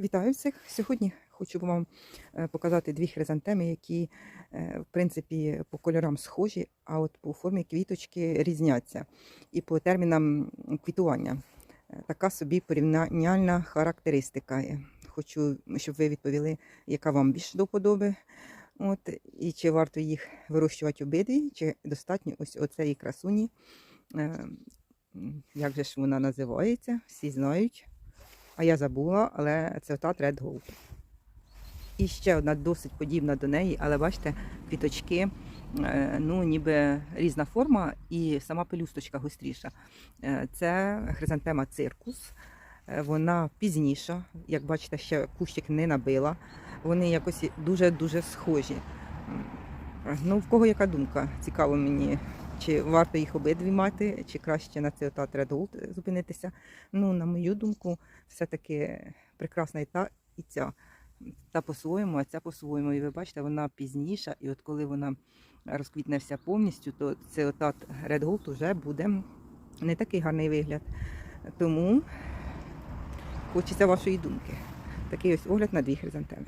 Вітаю всіх! Сьогодні хочу вам е, показати дві хризантеми, які е, в принципі по кольорам схожі, а от по формі квіточки різняться. І по термінам квітування. Е, Така собі порівняльна характеристика. Хочу, щоб ви відповіли, яка вам більше до вподоби. От, і чи варто їх вирощувати обидві, чи достатньо ось оцеї красуні. Як же ж вона називається? Всі знають. А я забула, але це та Red Gold. І ще одна досить подібна до неї, але бачите, квіточки, е, ну ніби різна форма і сама пелюсточка гостріша. Е, Це хризантема циркус. Е, Вона пізніша, як бачите, ще кущик не набила. Вони якось дуже-дуже схожі. Ну, в кого яка думка? Цікаво мені, чи варто їх обидві мати, чи краще на це Red Gold зупинитися. Ну, на мою думку, все-таки прекрасна і та, і ця. Та по-своєму, а ця по-своєму. І ви бачите, вона пізніша, і от коли вона розквітне вся повністю, то це отат Red Gold вже буде не такий гарний вигляд. Тому хочеться вашої думки. Такий ось огляд на дві хризантеми.